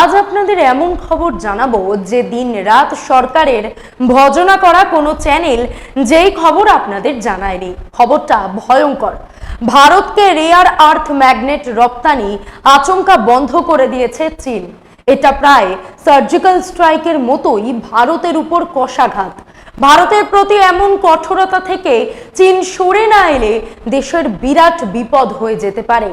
আজ আপনাদের এমন খবর জানাব যে দিন রাত সরকারের ভজনা করা কোনো চ্যানেল যেই খবর আপনাদের জানায়নি। খবরটা ভয়ঙ্কর। ভারতকে রেয়ার আর্থ ম্যাগনেট রপ্তানি আচমকা বন্ধ করে দিয়েছে চীন। এটা প্রায় সার্জিক্যাল স্ট্রাইকের মতোই ভারতের উপর কষাঘাত। ভারতের প্রতি এমন কঠোরতা থেকে চীন সরে না এলে দেশের বিরাট বিপদ হয়ে যেতে পারে।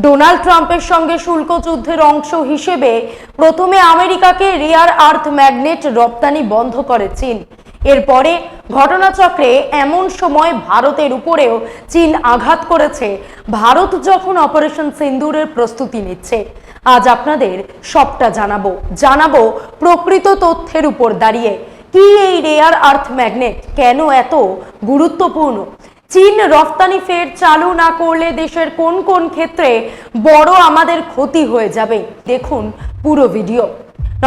ডোনাল্ড ট্রাম্পের সঙ্গে শুল্ক যুদ্ধের অংশ হিসেবে প্রথমে আমেরিকাকে রেয়ার আর্থ ম্যাগনেট রপ্তানি বন্ধ করে চীন। এরপরে ঘটনাচক্রে এমন সময় ভারতের উপরেও চীন আঘাত করেছে। ভারত যখন অপারেশন সিন্দুরের প্রস্তুতি নিচ্ছে। আজ আপনাদের সবটা জানাব। জানাব প্রকৃত তথ্যের উপর দাঁড়িয়ে। কি এই রেয়ার আর্থ ম্যাগনেট কেন এত গুরুত্বপূর্ণ? চীন রফতানি ফের চালু না করলে দেশের কোন কোন ক্ষেত্রে বড় আমাদের ক্ষতি হয়ে যাবে? দেখুন পুরো ভিডিও।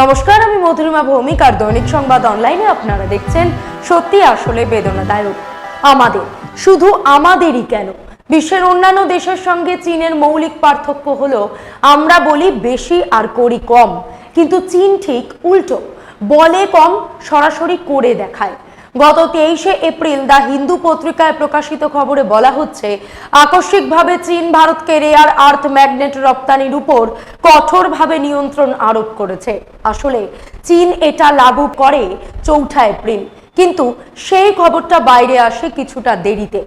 নমস্কার, আমি মধুরিমা ভৌমিক আর দৈনিক সংবাদ অনলাইনে আপনারা দেখছেন সত্যি আসলে বেদনাদায়ক। আমাদের, শুধু আমাদেরই কেন? বিশ্বের অন্যান্য দেশের সঙ্গে চীনের মৌলিক পার্থক্য হলো, আমরা বলি বেশি আর করি কম। কিন্তু চীন ঠিক উল্টো। বলে কম সরাসরি করে দেখায়। গত তেইশে এপ্রিল দা হিন্দু পত্রিকায় প্রকাশিত খবরে বলা হচ্ছে, আকস্মিকভাবে চীন ভারতকে রেয়ার আর্থ ম্যাগনেট রপ্তানির উপর কঠোরভাবে নিয়ন্ত্রণ আরোপ করেছে। আসলে চীন এটা লাগু করে চৌঠা এপ্রিল, কিন্তু সেই খবরটা বাইরে আসে কিছুটা দেরিতে।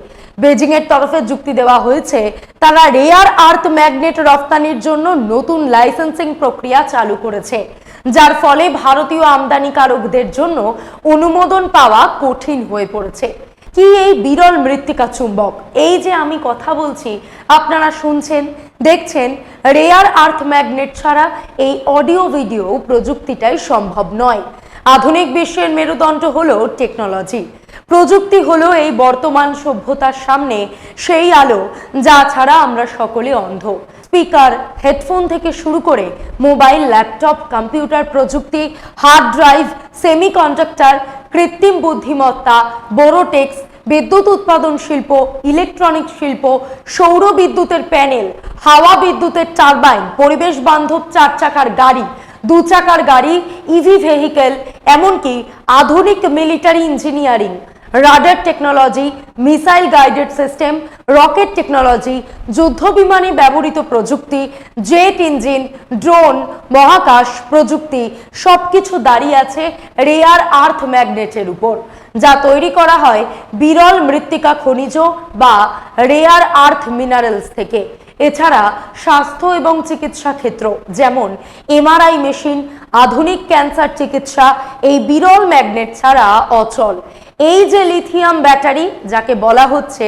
বেজিং এর তরফে যুক্তি দেওয়া হয়েছে, তারা রেয়ার আর্থ ম্যাগনেট রপ্তানির জন্য নতুন লাইসেন্সিং প্রক্রিয়া চালু করেছে। যার ফলে ভারতীয় আমদানিকারকদের জন্য অনুমোদন পাওয়া কঠিন হয়ে পড়েছে। কি এই বিরল মৃত্তিকা চুম্বক? এই যে আমি কথা বলছি, আপনারা শুনছেন, দেখছেন, রেয়ার আর্থ ম্যাগনেট ছাড়া এই অডিও ভিডিও প্রযুক্তিটাই সম্ভব নয়। আধুনিক বিশ্বের মেরুদণ্ড হলো টেকনোলজি। প্রযুক্তি হলো এই বর্তমান সভ্যতার সামনে সেই আলো, যা ছাড়া আমরা সকলে অন্ধ। স্পিকার, হেডফোন থেকে শুরু করে মোবাইল, ল্যাপটপ, কম্পিউটার প্রযুক্তি, হার্ড ড্রাইভ, সেমিকন্ডাক্টর, কৃত্রিম বুদ্ধিমত্তা, বোরোটেক্স, বিদ্যুৎ উৎপাদন শিল্প, ইলেকট্রনিক শিল্প, সৌর বিদ্যুতের প্যানেল, হাওয়া বিদ্যুতের টারবাইন, পরিবেশ বান্ধব চার চাকার গাড়ি, দু চাকার গাড়ি, ইভি ভেহিকেল, এমনকি আধুনিক military engineering. Radar technology, missile guided system, rocket technology, যুদ্ধ বিমানে ব্যবহৃত প্রযুক্তি, জেট ইঞ্জিন, ড্রোন, মহাকাশ প্রযুক্তি, সবকিছু দাঁড়িয়ে আছে রেয়ার আর্থ ম্যাগনেটের উপর, যা তৈরি করা হয় বিরল মৃত্তিকা খনিজ বা রেয়ার আর্থ মিনারেলস থেকে। এছাড়া স্বাস্থ্য এবং চিকিৎসা ক্ষেত্র, যেমন এমআরআই মেশিন, আধুনিক ক্যান্সার চিকিৎসা, এই বিরল ম্যাগনেট ছাড়া অচল। এই যে লিথিয়াম ব্যাটারি, যাকে বলা হচ্ছে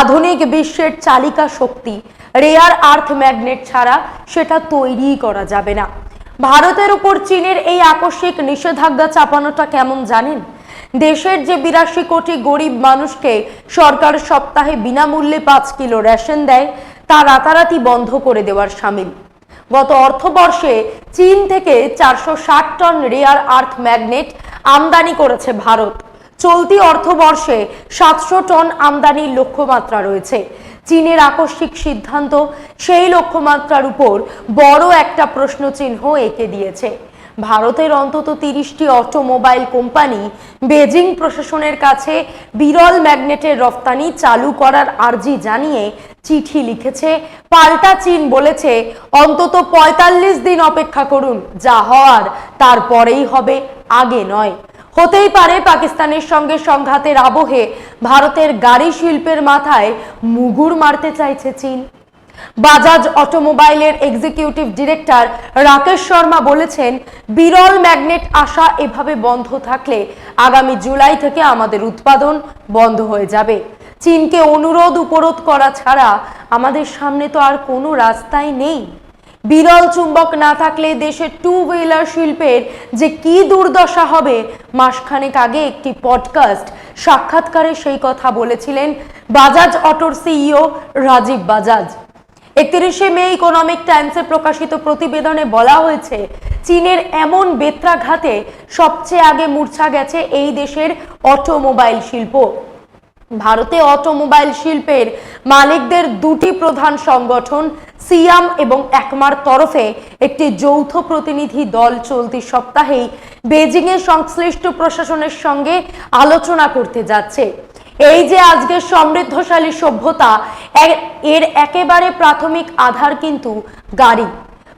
আধুনিক বিশ্বের চালিকা শক্তি রেয়ার আর্থ ম্যাগনেট ছাড়া সেটা তৈরিই করা যাবে না। ভারতের উপর চীনের এই আকস্মিক নিষেধাজ্ঞা চাপানোটা কেমন জানেন? দেশের যে বিরাশি কোটি গরিব মানুষকে সরকার সপ্তাহে বিনামূল্যে পাঁচ কিলো রেশন দেয়, তা রাতারাতি বন্ধ করে দেওয়ার সামিল। গত অর্থবর্ষে চীন থেকে চারশো ষাট টন রেয়ার আর্থ ম্যাগনেট আমদানি করেছে ভারত। চলতি অর্থবর্ষে সাতশো টন আমদানির লক্ষ্যমাত্রা রয়েছে। চীনের আকস্মিক সিদ্ধান্ত, সেই লক্ষ্যমাত্রার উপর বড় একটা প্রশ্নচিহ্ন এঁকে দিয়েছে। ভারতের অন্তত তিরিশটি অটোমোবাইল কোম্পানি বেজিং প্রশাসনের কাছে বিরল ম্যাগনেটের রফতানি চালু করার আর্জি জানিয়ে চিঠি লিখেছে। পাল্টা চীন বলেছে, অন্তত পঁয়তাল্লিশ দিন অপেক্ষা করুন, যা হওয়ার তারপরেই হবে, আগে নয়। হতেই পারে পাকিস্তানের সঙ্গে সংঘাতের আবহে ভারতের গাড়ি শিল্পের মাথায় মুগুর মারতে চাইছে চীন। বাজাজ অটোমোবাইলের এক্সিকিউটিভ ডিরেক্টর রাকেশ শর্মা বলেছেন, বিরল ম্যাগনেট আসা এভাবে বন্ধ থাকলে আগামী জুলাই থেকে আমাদের উৎপাদন বন্ধ হয়ে যাবে। চীনকে অনুরোধ উপরোধ করা ছাড়া আমাদের সামনে তো আর কোনো রাস্তাই নেই। বিরল চুম্বক না থাকলে দেশের টু হুইলার শিল্পের যে কি দুর্দশা হবে, মাসখানেক আগে একটি পডকাস্ট সাক্ষাৎকারে সেই কথা বলেছিলেন বাজাজ অটোর সিইও রাজীব বাজাজ। একত্রিশে মে ইকোনমিক টাইমসে প্রকাশিত প্রতিবেদনে বলা হয়েছে, চীনের এমন বেত্রাঘাতে সবচেয়ে আগে মূর্ছা গেছে এই দেশের অটোমোবাইল শিল্প। ভারতে অটোমোবাইল শিল্পের মালিকদের দুটি প্রধান সংগঠন সিয়াম এবং একমার তরফে একটি যৌথ প্রতিনিধি দল চলতি সপ্তাহেই বেজিংয়ে সংশ্লিষ্ট প্রশাসনের সঙ্গে আলোচনা করতে যাচ্ছে। এই যে আজকের সমৃদ্ধশালী সভ্যতা এর একেবারে প্রাথমিক আধার কিন্তু গাড়ি।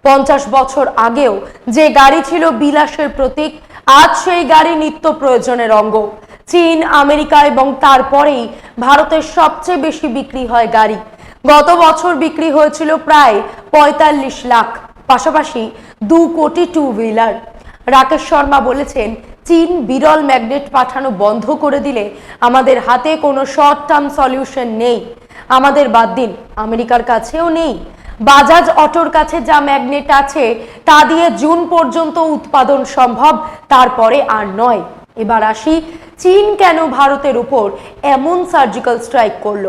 পঞ্চাশ বছর আগেও যে গাড়ি ছিল বিলাসের প্রতীক, আজ সেই গাড়ি নিত্য প্রয়োজনের অঙ্গ। চীন, আমেরিকা এবং তারপরেই ভারতের সবচেয়ে বেশি বিক্রি হয় গাড়ি। গত বছর বিক্রি হয়েছিল প্রায় পঁয়তাল্লিশ লাখ, পাশাপাশি দু কোটি টু হুইলার রাকেশ শর্মা বলেছেন, চীন বিরল ম্যাগনেট পাঠানো বন্ধ করে দিলে আমাদের হাতে কোনো শর্ট টার্ম সলিউশন নেই। আমাদের বাদ দিন, আমেরিকার কাছেও নেই। বাজাজ অটোর কাছে যা ম্যাগনেট আছে, তা দিয়ে জুন পর্যন্ত উৎপাদন সম্ভব, তারপরে আর নয়। এবার আসি, চীন কেন ভারতের উপর এমন সার্জিক্যাল স্ট্রাইক করল?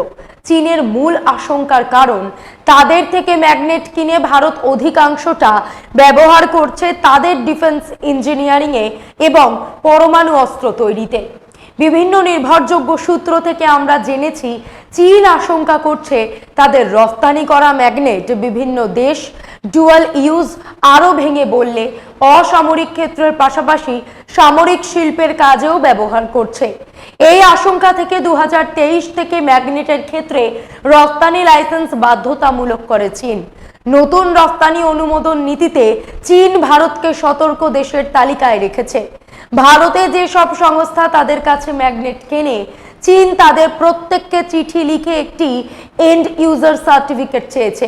চীনের মূল আশঙ্কার কারণ, তাদের থেকে ম্যাগনেট কিনে ভারত অধিকাংশটা ব্যবহার করছে তাদের ডিফেন্স ইঞ্জিনিয়ারিংয়ে এবং পরমাণু অস্ত্র তৈরিতে। বিভিন্ন নির্ভরযোগ্য সূত্র থেকে আমরা জেনেছি, চীন আশঙ্কা করছে তাদের রফতানি করা ম্যাগনেট বিভিন্ন দেশ ডুয়াল ইউজ আরও ভেঙে বললে অসামরিক ক্ষেত্রের পাশাপাশি সামরিক শিল্পের কাজেও ব্যবহার করছে। এই আশঙ্কা থেকে দুহাজার তেইশ থেকে ম্যাগনেটের ক্ষেত্রে রপ্তানি লাইসেন্স বাধ্যতামূলক করে চীন। নতুন রপ্তানি অনুমোদন নীতিতে চীন ভারতকে সতর্ক দেশের তালিকায় রেখেছে। ভারতে যে সব সংস্থা তাদের কাছে ম্যাগনেট কেনে, চীন তাদের প্রত্যেককে চিঠি লিখে একটি এন্ড ইউজার সার্টিফিকেট চেয়েছে।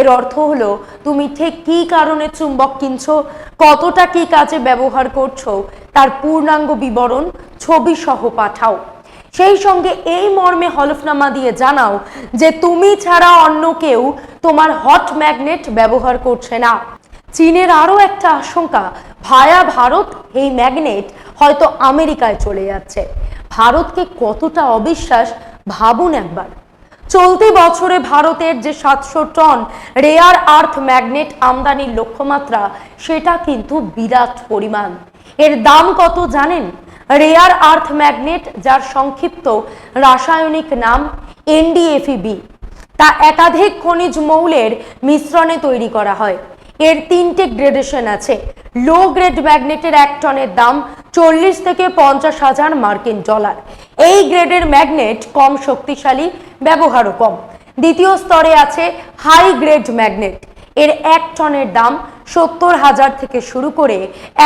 এর অর্থ হলো, তুমি ঠিক কি কারণে চুম্বক কিনছো? কতটা কি কাজে ব্যবহার করছ? তার পূর্ণাঙ্গ বিবরণ ছবি সহ পাঠাও। সেই সঙ্গে এই মর্মে হলফনামা দিয়ে জানাও যে, তুমি ছাড়া অন্য কেউ তোমার হট ম্যাগনেট ব্যবহার করছে না। চীনের আরও একটা আশঙ্কা, ভায়া ভারত এই ম্যাগনেট হয়তো আমেরিকায় চলে যাচ্ছে। ভারতকে কতটা অবিশ্বাস, ভাবুন একবার। চলতি বছরে ভারতের যে সাতশো টন রেয়ার আর্থ ম্যাগনেট আমদানির লক্ষ্যমাত্রা, সেটা কিন্তু বিরাট পরিমাণ। এর দাম কত জানেন? রেয়ার আর্থ ম্যাগনেট যার সংক্ষিপ্ত রাসায়নিক নাম এনডিএফিবি তা একাধিক খনিজ মৌলের মিশ্রণে তৈরি করা হয়। এর তিনটে গ্রেডেশন আছে। লো গ্রেড ম্যাগনেটের এক টনের দাম চল্লিশ থেকে পঞ্চাশ হাজার মার্কিন ডলার। এই গ্রেডের ম্যাগনেট কম শক্তিশালী, ব্যবহারও কম। দ্বিতীয় স্তরে আছে হাই গ্রেড ম্যাগনেট এর এক টনের দাম সত্তর হাজার থেকে শুরু করে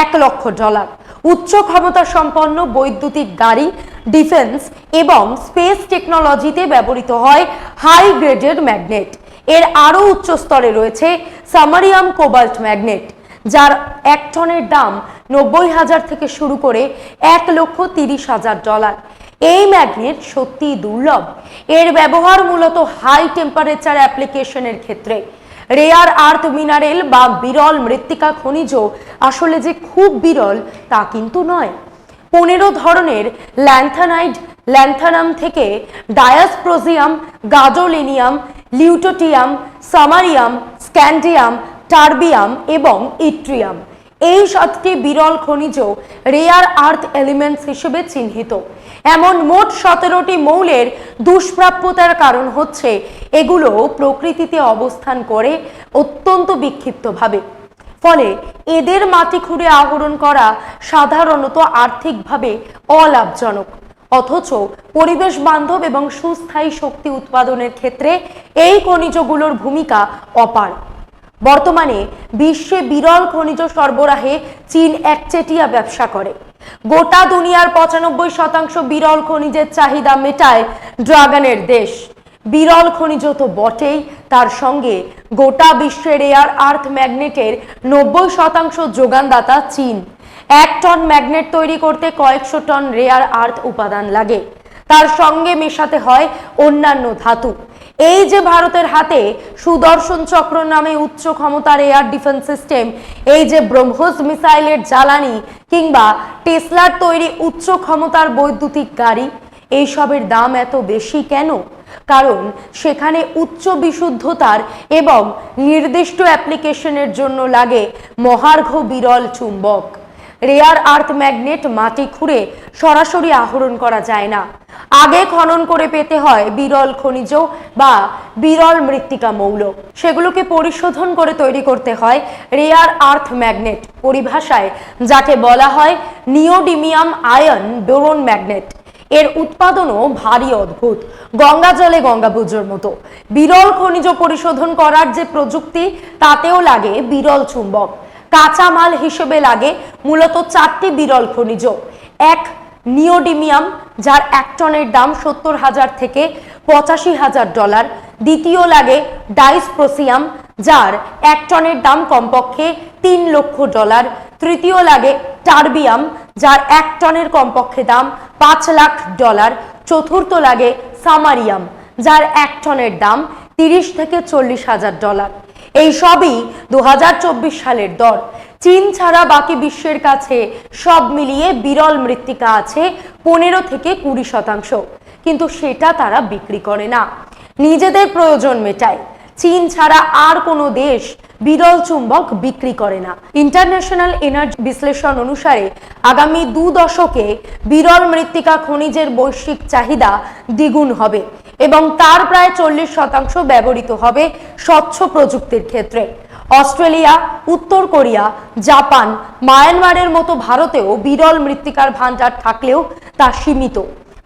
এক লক্ষ ডলার। উচ্চ ক্ষমতা সম্পন্ন বৈদ্যুতিক গাড়ি ডিফেন্স এবং স্পেস টেকনোলজিতে ব্যবহৃত হয় হাই গ্রেডের ম্যাগনেট এর আরও উচ্চ স্তরে রয়েছে সামারিয়াম কোবাল্ট ম্যাগনেট, যার এক টনের দাম নব্বই হাজার থেকে শুরু করে এক লক্ষ তিরিশ হাজার ডলার। এই ম্যাগনেট সত্যিই দুর্লভ। এর ব্যবহার মূলত হাই টেম্পারেচার অ্যাপ্লিকেশনের ক্ষেত্রে। রেয়ার আর্থ মিনারেল বা বিরল মৃত্তিকা খনিজ আসলে যে খুব বিরল তা কিন্তু নয়। পনেরো ধরনের ল্যান্থানাইড, ল্যান্থানাম থেকে dysprosium gadolinium lutetium, samarium, scandium, terbium এবং ইট্রিয়াম। এই সাতটি বিরল খনিজ রেয়ার আর্থ এলিমেন্টস হিসেবে চিহ্নিত। এমন মোট সতেরোটি মৌলের দুষ্প্রাপ্যতার কারণ হচ্ছে এগুলো প্রকৃতিতে অবস্থান করে অত্যন্ত বিক্ষিপ্তভাবে। ফলে এদের মাটি খুঁড়ে আহরণ করা সাধারণত আর্থিকভাবে অলাভজনক। অথচ পরিবেশ বান্ধব এবং সুস্থায়ী শক্তি উৎপাদনের ক্ষেত্রে এই খনিজগুলোর ভূমিকা অপার। বর্তমানে বিশ্বে বিরল খনিজ সরবরাহে চীন একচেটিয়া ব্যবসা করে। গোটা দুনিয়ার পঁচানব্বই শতাংশ বিরল খনিজের চাহিদা মেটায় ড্রাগনের দেশ। বিরল খনিজ তো বটেই, তার সঙ্গে গোটা বিশ্বের এয়ার আর্থ ম্যাগনেটের নব্বই শতাংশ যোগানদাতা চীন। এক টন ম্যাগনেট তৈরি করতে কয়েকশো টন রেয়ার আর্থ উপাদান লাগে। তার সঙ্গে মেশাতে হয় অন্যান্য ধাতু। এই যে ভারতের হাতে সুদর্শন চক্র নামে উচ্চ ক্ষমতার এয়ার ডিফেন্স সিস্টেম, এই যে ব্রহ্মোস মিসাইলের জ্বালানি কিংবা টেসলার তৈরি উচ্চ ক্ষমতার বৈদ্যুতিক গাড়ি, এইসবের দাম এত বেশি কেন? কারণ সেখানে উচ্চ বিশুদ্ধতার এবং নির্দিষ্ট অ্যাপ্লিকেশনের জন্য লাগে মহার্ঘ বিরল চুম্বক। রেয়ার আর্থ ম্যাগনেট মাটি খুঁড়ে সরাসরি আহরণ করা যায় না। আগে খনন করে পেতে হয় বিরল খনিজ বা বিরল মৃত্তিকা মৌল। সেগুলোকে পরিশোধন করে তৈরি করতে হয় রেয়ার আর্থ ম্যাগনেট পরিভাষায়, যাকে বলা হয় নিওডিমিয়াম আয়ন বোরন ম্যাগনেট। এর উৎপাদনও ভারী অদ্ভুত, গঙ্গা জলে গঙ্গা পুজোর মতো। বিরল খনিজ পরিশোধন করার যে প্রযুক্তি, তাতেও লাগে বিরল চুম্বক। কাঁচামাল হিসেবে লাগে মূলত চারটি বিরল খনিজ। এক, নিওডিমিয়াম, যার এক টনের দাম সত্তর হাজার থেকে পঁচাশি হাজার ডলার। দ্বিতীয় লাগে ডাইসপ্রোসিয়াম, যার এক টনের দাম কমপক্ষে তিন লক্ষ ডলার। তৃতীয় লাগে টার্বিয়াম, যার এক টনের কমপক্ষে দাম পাঁচ লাখ ডলার। চতুর্থ লাগে সামারিয়াম, যার এক টনের দাম তিরিশ থেকে চল্লিশ হাজার ডলার। এই সবই দু সালের দর চীন ছাড়া বাকি বিশ্বের কাছে সব মিলিয়ে বিরল মৃত্তিকা আছে পনেরো থেকে কুড়ি শতাংশ। কিন্তু সেটা তারা বিক্রি করে না। নিজেদের প্রয়োজন মেটায়। চীন ছাড়া আর কোনো দেশ বিরল চুম্বক বিক্রি করে না। ইন্টারন্যাশনাল এনার্জি বিশ্লেষণ অনুসারে আগামী দু দশকে বিরল মৃত্তিকা খনিজের বৈশ্বিক চাহিদা দ্বিগুণ হবে। এবং তার প্রায় চল্লিশ শতাংশ ব্যবহৃত হবে স্বচ্ছ প্রযুক্তির ক্ষেত্রে। অস্ট্রেলিয়া, উত্তর কোরিয়া, জাপান, মায়ানমারের মতো ভারতেও বিরল মৃত্তিকার ভাণ্ডার থাকলেও তা সীমিত।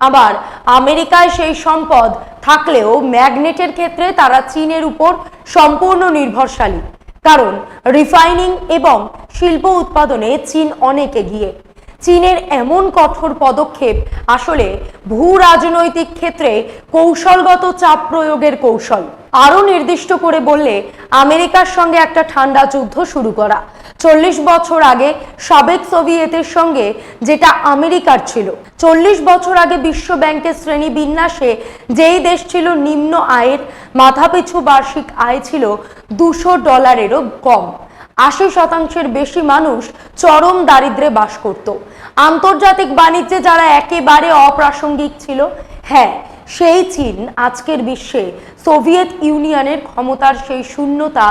আবার আমেরিকায় সেই সম্পদ থাকলেও ম্যাগনেটের ক্ষেত্রে তারা চীনের উপর সম্পূর্ণ নির্ভরশালী। কারণ রিফাইনিং এবং শিল্প উৎপাদনে চীন অনেক এগিয়ে। চীনের এমন কঠোর পদক্ষেপ, আসলে ভূ রাজনৈতিক ক্ষেত্রে কৌশলগত চাপ প্রয়োগের কৌশল। আরও নির্দিষ্ট করে বললে, আমেরিকার সঙ্গে একটা ঠান্ডা যুদ্ধ শুরু করা। চল্লিশ বছর আগে সাবেক সোভিয়েতের সঙ্গে যেটা আমেরিকার ছিল। চল্লিশ বছর আগে বিশ্ব ব্যাংকের শ্রেণি বিন্যাসে যেই দেশ ছিল, নিম্ন আয়ের মাথাপিছু বার্ষিক আয় ছিল দুশো ডলারেরও কম। আশি শতাংশের বেশি মানুষ চরম দারিদ্রে বাস করত। আন্তর্জাতিক বাণিজ্যে যারা একেবারে অপ্রাসঙ্গিক ছিল হ্যাঁ সেই চীন আজকের বিশ্বে সোভিয়েত ইউনিয়নের ক্ষমতার সেই শূন্যতা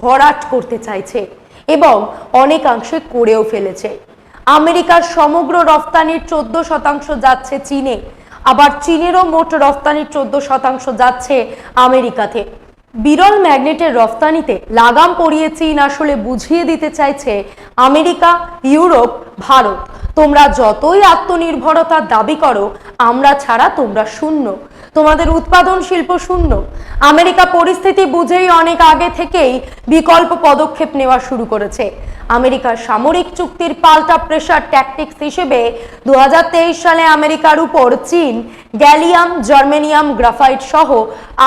ভরাট করতে চাইছে এবং অনেকাংশে করেও ফেলেছে। আমেরিকার সমগ্র রফতানির চোদ্দ শতাংশ যাচ্ছে চীনে, আবার চীনেরও মোট রফতানির চোদ্দ শতাংশ যাচ্ছে আমেরিকাতে। বিরল ম্যাগনেটের রফতানিতে লাগাম পরিয়ে চীন আসলে বুঝিয়ে দিতে চাইছে আমেরিকা, ইউরোপ, ভারত। তোমরা যতই আত্মনির্ভরতার দাবি করো, আমরা ছাড়া তোমরা শূন্য। তোমাদের উৎপাদন শিল্প শূন্য। আমেরিকা পরিস্থিতি বুঝেই অনেক আগে থেকেই বিকল্প পদক্ষেপ নেওয়া শুরু করেছে। আমেরিকার সামরিক চুক্তির পাল্টা প্রেশার ট্যাকটিক্স হিসেবে দুহাজার তেইশ সালে আমেরিকার উপর চীন, গ্যালিয়াম, জার্মেনিয়াম গ্রাফাইট সহ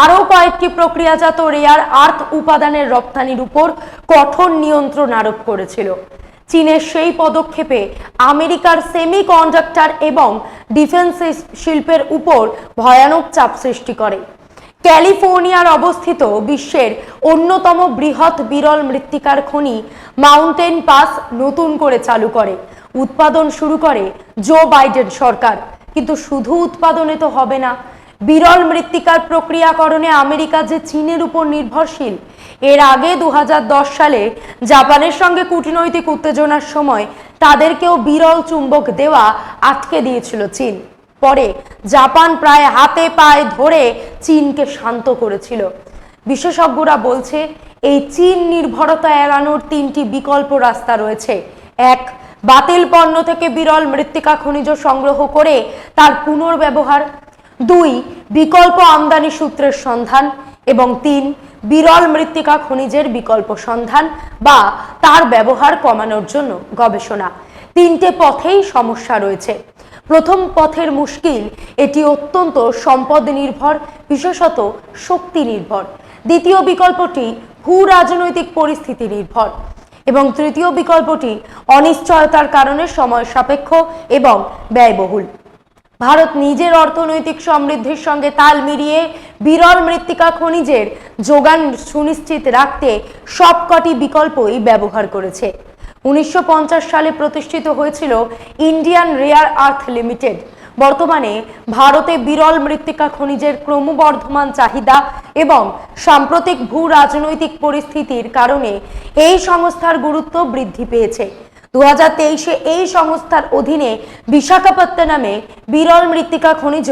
আরও কয়েকটি প্রক্রিয়াজাত রেয়ার আর্থ উপাদানের রপ্তানির উপর কঠোর নিয়ন্ত্রণ আরোপ করেছিল। চীনের সেই পদক্ষেপে আমেরিকার সেমি কন্ডাক্টর এবং ডিফেন্স শিল্পের উপর ভয়ানক চাপ সৃষ্টি করে। ক্যালিফোর্নিয়ার অবস্থিত বিশ্বের অন্যতম বৃহৎ বিরল মৃত্তিকার খনি মাউন্টেন পাস নতুন করে চালু করে। উৎপাদন শুরু করে জো বাইডেন সরকার। কিন্তু শুধু উৎপাদনে তো হবে না, বিরল মৃত্তিকার প্রক্রিয়াকরণে আমেরিকা যে চীনের উপর নির্ভরশীল, এর আগে দু হাজার দশ সালে জাপানের সঙ্গে কূটনৈতিক উত্তেজনার সময় তাদেরকেও বিরল চুম্বক দেওয়া আটকে দিয়েছিল চীন। পরে জাপান প্রায় হাতে পায়ে ধরে চীনকে শান্ত করেছিল। বিশেষজ্ঞরা বলছে, এই চীন নির্ভরতা এড়ানোর তিনটি বিকল্প রাস্তা রয়েছে। এক, বাতিল পণ্য থেকে বিরল মৃত্তিকা খনিজ সংগ্রহ করে তার পুনর্ব্যবহার। দুই, বিকল্প আমদানি সূত্রের সন্ধান। এবং তিন, বিরল মৃত্তিকা খনিজের বিকল্প সন্ধান বা তার ব্যবহার কমানোর জন্য গবেষণা। তিনটে পথেই সমস্যা রয়েছে। প্রথম পথের মুশকিল, এটি অত্যন্ত সম্পদ নির্ভর বিশেষত শক্তি নির্ভর দ্বিতীয় বিকল্পটি ভূ রাজনৈতিক পরিস্থিতি নির্ভর এবং তৃতীয় বিকল্পটি অনিশ্চয়তার কারণে সময় সাপেক্ষ এবং ব্যয়বহুল। ভারত নিজের অর্থনৈতিক সমৃদ্ধির সঙ্গে তাল মিলিয়ে বিরল মৃত্তিকা খনিজের যোগান সুনিশ্চিত রাখতে সবকটি বিকল্পই ব্যবহার করেছে। উনিশশো পঞ্চাশ সালে প্রতিষ্ঠিত হয়েছিল ইন্ডিয়ান রেয়ার আর্থ লিমিটেড। বর্তমানে ভারতে বিরল মৃত্তিকা খনিজের ক্রমবর্ধমান চাহিদা এবং সাম্প্রতিক ভূ রাজনৈতিক পরিস্থিতির কারণে এই সংস্থার গুরুত্ব বৃদ্ধি পেয়েছে। দু এই সংস্থার অধীনে বিশাখাপত্তনামে বিরল মৃত্তিকা খনিজ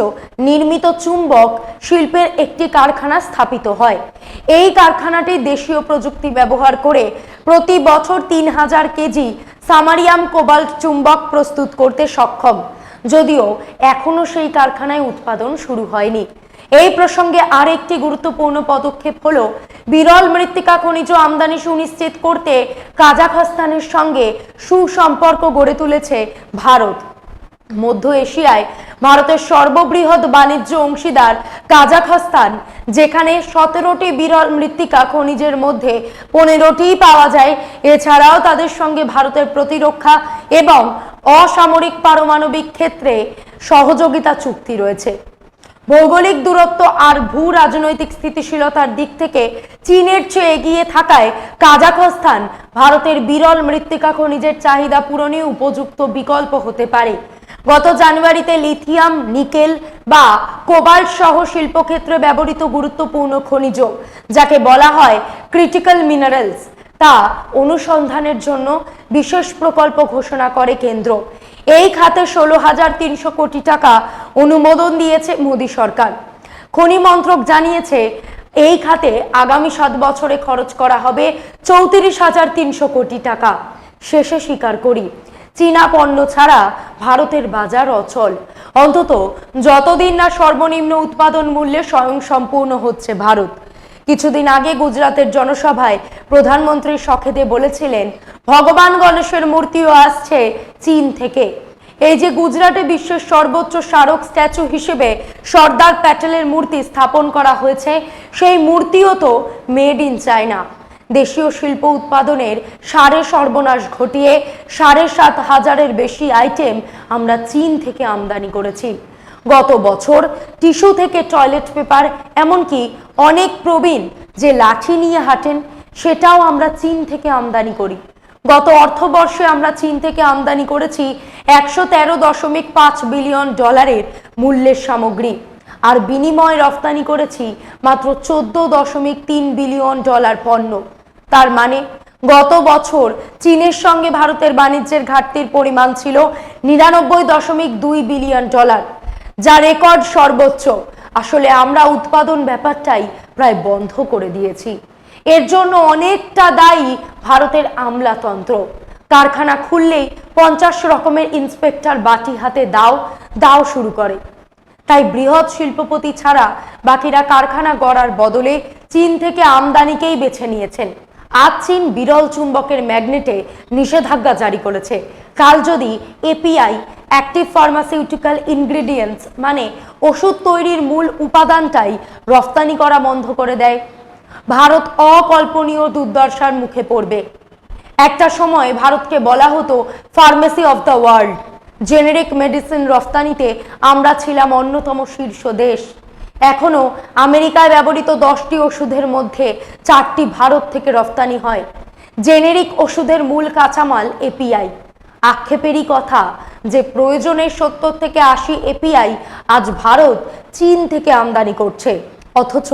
নির্মিত চুম্বক শিল্পের একটি কারখানা স্থাপিত হয়। এই কারখানাটি দেশীয় প্রযুক্তি ব্যবহার করে প্রতি বছর তিন হাজার কেজি সামারিয়াম কোবাল্ট চুম্বক প্রস্তুত করতে সক্ষম। যদিও এখনও সেই কারখানায় উৎপাদন শুরু হয়নি। এই প্রসঙ্গে আরেকটি গুরুত্বপূর্ণ পদক্ষেপ হল বিরল মৃত্তিকা খনিজ আমদানি সুনিশ্চিত করতে কাজাখস্তানের সঙ্গে সুসম্পর্ক গড়ে তুলেছে ভারত। মধ্য এশিয়ায় ভারতের সর্ববৃহৎ বাণিজ্য অংশীদার কাজাখস্তান যেখানে সতেরোটি বিরল মৃত্তিকা খনিজের মধ্যে পনেরোটি পাওয়া যায়। এছাড়াও তাদের সঙ্গে ভারতের প্রতিরক্ষা এবং অসামরিক পারমাণবিক ক্ষেত্রে সহযোগিতা চুক্তি রয়েছে। ভৌগোলিক দূরত্ব আর ভূ রাজনৈতিক স্থিতিশীলতার দিক থেকে চীনের চেয়ে এগিয়ে থাকায় কাজাখস্তান ভারতের বিরল মৃত্তিকা খনিজের চাহিদা পূরণে উপযুক্ত বিকল্প হতে পারে। গত জানুয়ারিতে লিথিয়াম, নিকেল বা কোবাল্ট সহ শিল্পক্ষেত্রে ব্যবহৃত গুরুত্বপূর্ণ খনিজ, যাকে বলা হয় ক্রিটিক্যাল মিনারেলস তা অনুসন্ধানের জন্য বিশেষ প্রকল্প ঘোষণা করে কেন্দ্র। এই খাতে ষোলো হাজার তিনশো কোটি টাকা অনুমোদন দিয়েছে মোদী সরকার। খনি মন্ত্রক জানিয়েছে, এই খাতে আগামী সাত বছরে খরচ করা হবে চৌত্রিশ হাজার তিনশো কোটি টাকা। শেষে স্বীকার করি। চীনা পণ্য ছাড়া ভারতের বাজার অচল। অন্তত যতদিন না সর্বনিম্ন উৎপাদন মূল্যে স্বয়ংসম্পূর্ণ হচ্ছে ভারত। কিছুদিন আগে গুজরাতের জনসভায় প্রধানমন্ত্রী শখেদে বলেছিলেন, ভগবান গণেশের মূর্তিও আসছে চীন থেকে। এই যে গুজরাটে বিশ্বের সর্বোচ্চ স্মারক স্ট্যাচু হিসেবে সর্দার প্যাটেলের মূর্তি স্থাপন করা হয়েছে, সেই মূর্তিও তো মেড ইন চায়না। দেশীয় শিল্প উৎপাদনের সাড়ে সর্বনাশ ঘটিয়ে সাড়ে সাত হাজারের বেশি আইটেম আমরা চীন থেকে আমদানি করেছি। গত বছর টিস্যু থেকে টয়লেট পেপার এমনকি অনেক প্রবীণ যে লাঠি নিয়ে হাঁটেন, সেটাও আমরা চীন থেকে আমদানি করি। গত অর্থবর্ষে আমরা চীন থেকে আমদানি করেছি একশো তেরো দশমিক পাঁচ বিলিয়ন ডলারের মূল্যের সামগ্রী। আর বিনিময়ে রফতানি করেছি মাত্র চোদ্দ দশমিক তিন বিলিয়ন ডলার পণ্য। তার মানে গত বছর চীনের সঙ্গে ভারতের বাণিজ্যের ঘাটতির পরিমাণ ছিল নিরানব্বই দশমিক দুই বিলিয়ন ডলার, যা রেকর্ড সর্বোচ্চ। আসলে আমরা উৎপাদন ব্যাপারটাই প্রায় বন্ধ করে দিয়েছি। এর জন্য অনেকটা দায়ী ভারতের আমলাতন্ত্র। কারখানা খুললেই পঞ্চাশ রকমের ইন্সপেক্টর বাটি হাতে দাও দাও শুরু করে। তাই বৃহৎ শিল্পপতি ছাড়া বাকিরা কারখানা গড়ার বদলে চীন থেকে আমদানিকেই বেছে নিয়েছেন। আজ চীন বিরল চুম্বকের ম্যাগনেটে নিষেধাজ্ঞা জারি করেছে। কাল যদি এপিআই অ্যাক্টিভ ফার্মাসিউটিক্যাল ইনগ্রেডিয়েন্টস মানে ওষুধ তৈরির মূল উপাদানটাই রফতানি করা বন্ধ করে দেয়, ভারত অকল্পনীয় দুর্দশার মুখে পড়বে। একটা সময় ভারতকে বলা হতো pharmacy of the world generic medicine রফতানিতে আমরা ছিলাম অন্যতম শীর্ষ দেশ। এখনও আমেরিকায় ব্যবহৃত দশটি ওষুধের মধ্যে চারটি ভারত থেকে রফতানি হয়। জেনেরিক ওষুধের মূল কাঁচামাল এপিআই আক্ষেপেরই কথা যে প্রয়োজনের সত্তর থেকে আশি এপিআই আজ ভারত চীন থেকে আমদানি করছে। অথচ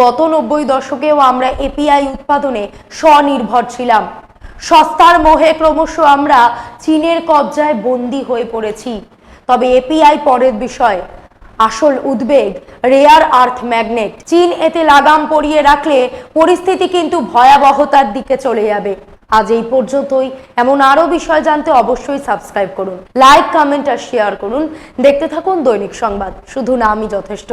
গত নব্বই দশকেও আমরা এপিআই উৎপাদনে স্বনির্ভর ছিলাম। সস্তার মোহে ক্রমশ আমরা চীনের কবজায় বন্দি হয়ে পড়েছি। তবে এপিআই পরের বিষয়, আসল উদ্বেগ রেয়ার আর্থ ম্যাগনেট চীন এতে লাগাম পরিয়ে রাখলে পরিস্থিতি কিন্তু ভয়াবহতার দিকে চলে যাবে। আজ এই পর্যন্তই। এমন আরও বিষয় জানতে অবশ্যই সাবস্ক্রাইব করুন। লাইক কমেন্ট আর শেয়ার করুন। দেখতে থাকুন দৈনিক সংবাদ। শুধু না, আমি যথেষ্ট।